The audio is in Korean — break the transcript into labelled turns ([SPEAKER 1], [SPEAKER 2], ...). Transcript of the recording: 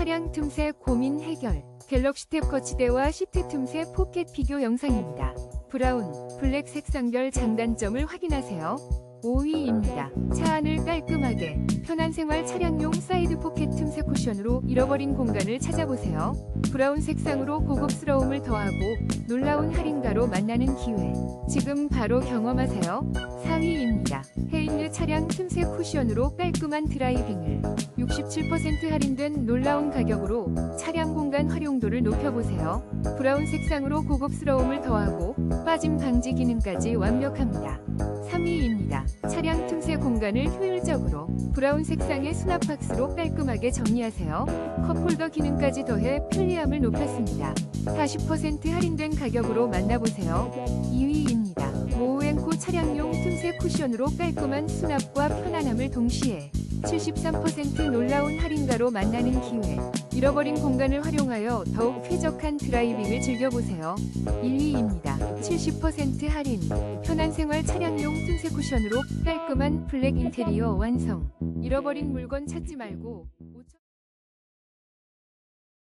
[SPEAKER 1] 차량 틈새 고민 해결 갤럭시 탭 거치대와 시트 틈새 포켓 비교 영상입니다. 브라운, 블랙 색상별 장단점을 확인하세요. 5위입니다. 차 안을 깔끔하게 편한 생활 차량용 사이드 포켓 틈새 쿠션으로 잃어버린 공간을 찾아보세요. 브라운 색상으로 고급스러움을 더하고 놀라운 할인가로 만나는 기회. 지금 바로 경험하세요. 4위 헤인느 차량 틈새 쿠션으로 깔끔한 드라이빙을 67% 할인된 놀라운 가격으로 차량 공간 활용도를 높여보세요. 브라운 색상으로 고급스러움을 더하고 빠짐 방지 기능까지 완벽합니다. 3위입니다. 차량 틈새 공간을 효율적으로 브라운 색상의 수납 박스로 깔끔하게 정리하세요. 컵홀더 기능까지 더해 편리함을 높였습니다. 40% 할인된 가격으로 만나보세요. 2위입니다. 모우앤코 차량용 틈새 쿠션으로 깔끔한 수납과 편안함을 동시에 73% 놀라운 할인가로 만나는 기회. 잃어버린 공간을 활용하여 더욱 쾌적한 드라이빙을 즐겨보세요. 1위입니다. 70% 할인. 편한 생활 차량용 틈새 쿠션으로 깔끔한 블랙 인테리어 완성. 잃어버린 물건 찾지 말고